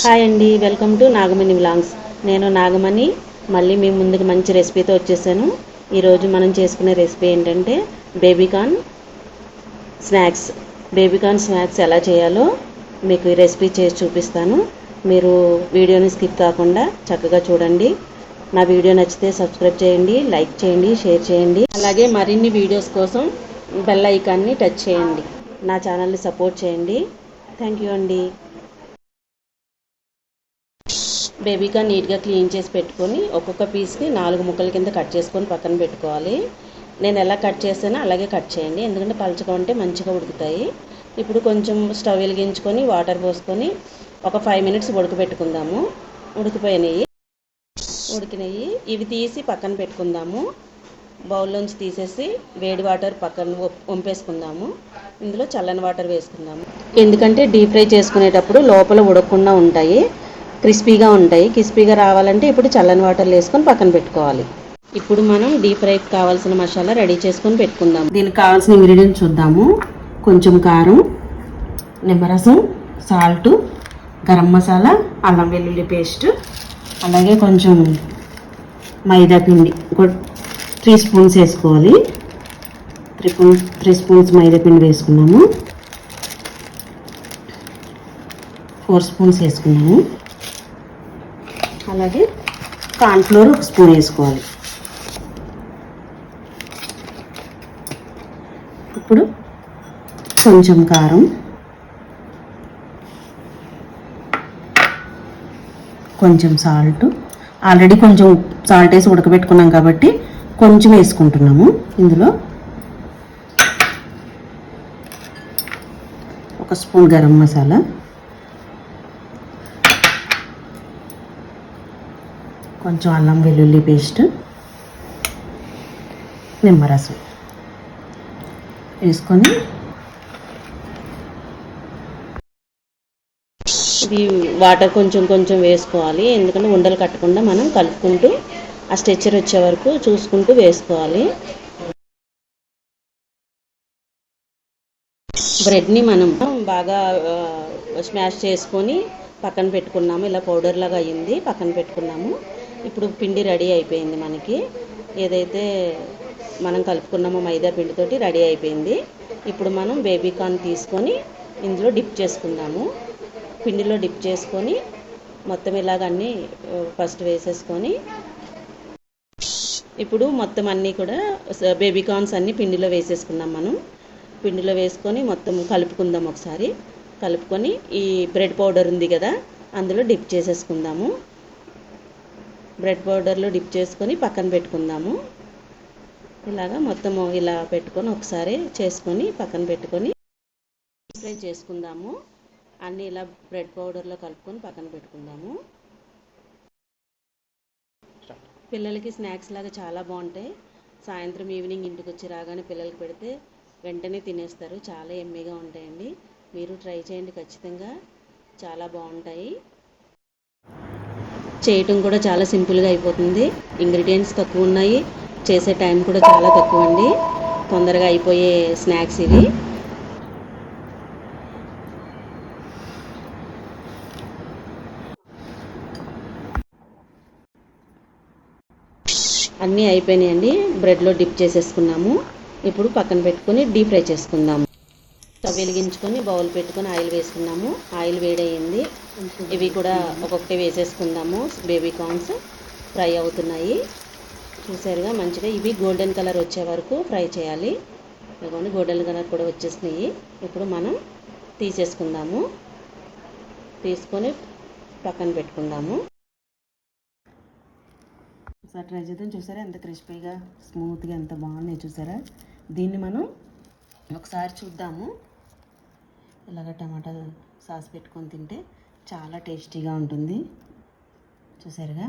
Hi అండి welcome to Nagamani vlogs. నేను నాగమణి మళ్ళీ మీ ముందుకు మంచి రెసిపీతో వచ్చేసాను. ఈరోజు మనం చేసుకునే రెసిపీ ఏంటంటే బేబీకాన్ స్నాక్స్. బేబీకాన్ స్నాక్స్ ఎలా చేయాలో మీకు ఈ రెసిపీ చేసి చూపిస్తాను. మీరు వీడియోని స్కిప్ కాకుండా చక్కగా చూడండి. నా వీడియో నచ్చితే సబ్స్క్రైబ్ చేయండి లైక్ చేయండి షేర్ చేయండి. అలాగే మరిన్ని వీడియోస్ కోసం బెల్ ఐకాన్ని టచ్ చేయండి. నా ఛానల్ని సపోర్ట్ చేయండి. థ్యాంక్ యూ అండి. బేబీగా నీట్గా క్లీన్ చేసి పెట్టుకొని ఒక్కొక్క పీస్ని నాలుగు ముక్కల కింద కట్ చేసుకొని పక్కన పెట్టుకోవాలి. నేను ఎలా కట్ చేస్తానో అలాగే కట్ చేయండి. ఎందుకంటే పలచగా ఉంటే మంచిగా ఉడుకుతాయి. ఇప్పుడు కొంచెం స్టవ్ వెలిగించుకొని వాటర్ పోసుకొని ఒక ఫైవ్ మినిట్స్ ఉడకబెట్టుకుందాము. ఉడికిపోయినాయి. ఉడికినాయి. ఇవి తీసి పక్కన పెట్టుకుందాము. బౌల్లోంచి తీసేసి వేడి వాటర్ పక్కన వంపేసుకుందాము ఇందులో చల్లని వాటర్ వేసుకుందాము. ఎందుకంటే డీప్ ఫ్రై చేసుకునేటప్పుడు లోపల ఉడకకుండా ఉంటాయి. క్రిస్పీగా ఉంటాయి. క్రిస్పీగా రావాలంటే ఇప్పుడు చల్లని వాటర్లో వేసుకొని పక్కన పెట్టుకోవాలి. ఇప్పుడు మనం డీప్ ఫ్రైకి కావాల్సిన మసాలా రెడీ చేసుకొని పెట్టుకుందాం. దీనికి కావాల్సిన ఇంగ్రీడియంట్స్ చూద్దాము. కొంచెం కారం నిమ్మరసం సాల్ట్ గరం మసాలా అల్లం వెల్లుల్లి పేస్ట్ అలాగే కొంచెం మైదా పిండి. ఒక త్రీ స్పూన్స్ వేసుకోవాలి. Three spoons three spoons maida పిండి వేసుకున్నాము. ఫోర్ స్పూన్స్ వేసుకున్నాము. అలాగే కార్న్ఫ్లోర్ ఒక స్పూన్ వేసుకోవాలి. ఇప్పుడు కొంచెం కారం కొంచెం సాల్ట్ ఆల్రెడీ కొంచెం సాల్ట్ వేసి ఉడకబెట్టుకున్నాం కాబట్టి కొంచెం వేసుకుంటున్నాము ఇందులో. ఒక స్పూన్ గరం మసాలా. కొంచెం అల్లం వెల్లుల్లి పేస్ట్ నిమ్మరసం వేసుకొని ఇది వాటర్ కొంచెం కొంచెం వేసుకోవాలి. ఎందుకంటే ఉండలు కట్టకుండా మనం కలుపుకుంటూ ఆ స్ట్రెచ్చర్ వచ్చే వరకు చూసుకుంటూ వేసుకోవాలి. బ్రెడ్ని మనం బాగా స్మాష్ చేసుకొని పక్కన పెట్టుకున్నాము. ఇలా పౌడర్ లాగా అయ్యింది. పక్కన పెట్టుకున్నాము. ఇప్పుడు పిండి రెడీ అయిపోయింది మనకి. ఏదైతే మనం కలుపుకున్నామో మైదా పిండితోటి రెడీ అయిపోయింది. ఇప్పుడు మనం బేబీ కార్న్ తీసుకొని ఇందులో డిప్ చేసుకుందాము. పిండిలో డిప్ చేసుకొని మొత్తం ఇలాగ అన్నీ ఫస్ట్ వేసేసుకొని ఇప్పుడు మొత్తం అన్నీ కూడా బేబీ కార్న్స్ అన్నీ పిండిలో వేసేసుకున్నాం మనం. పిండిలో వేసుకొని మొత్తం కలుపుకుందాం ఒకసారి. కలుపుకొని ఈ బ్రెడ్ పౌడర్ ఉంది కదా అందులో డిప్ చేసేసుకుందాము. బ్రెడ్ పౌడర్లో డిప్ చేసుకొని పక్కన పెట్టుకుందాము. ఇలాగా మొత్తము ఇలా పెట్టుకొని ఒకసారి చేసుకొని పక్కన పెట్టుకొని ఫ్రై చేసుకుందాము. అన్నీ ఇలా బ్రెడ్ పౌడర్లో కలుపుకొని పక్కన పెట్టుకుందాము. పిల్లలకి స్నాక్స్ లాగా చాలా బాగుంటాయి. సాయంత్రం ఈవినింగ్ ఇంటికి వచ్చి రాగానే పిల్లలకి పెడితే వెంటనే తినేస్తారు. చాలా ఎమ్మీగా ఉంటాయండి. మీరు ట్రై చేయండి ఖచ్చితంగా. చాలా బాగుంటాయి. చేయటం కూడా చాలా సింపుల్గా అయిపోతుంది. ఇంగ్రీడియంట్స్ తక్కువ ఉన్నాయి. చేసే టైం కూడా చాలా తక్కువ అండి. తొందరగా అయిపోయే స్నాక్స్ ఇవి. అన్నీ అయిపోయినాయండి. బ్రెడ్లో డిప్ చేసేసుకున్నాము. ఇప్పుడు పక్కన పెట్టుకొని డీప్ ఫ్రై చేసుకుందాము. స్టవ్ వెలిగించుకొని బౌల్ పెట్టుకొని ఆయిల్ వేసుకున్నాము. ఆయిల్ వేడయింది. ఇవి కూడా ఒక్కొక్కటి వేసేసుకుందాము. బేబీ కార్న్స్ ఫ్రై అవుతున్నాయి. చూసారుగా మంచిగా ఇవి గోల్డెన్ కలర్ వచ్చే వరకు ఫ్రై చేయాలి. ఇదిగోండి గోల్డెన్ కలర్ కూడా వచ్చేసినాయి. ఇప్పుడు మనం తీసేసుకుందాము. తీసుకొని పక్కన పెట్టుకుందాము. ఒకసారి ట్రై చేద్దాం. చూసారా ఎంత క్రిస్పీగా స్మూత్గా ఎంత బాగున్నాయి చూసారా? దీన్ని మనం ఒకసారి చూద్దాము. ఇలాగ టమాటా సాస్ పెట్టుకొని తింటే చాలా టేస్టీగా ఉంటుంది. చూసారుగా?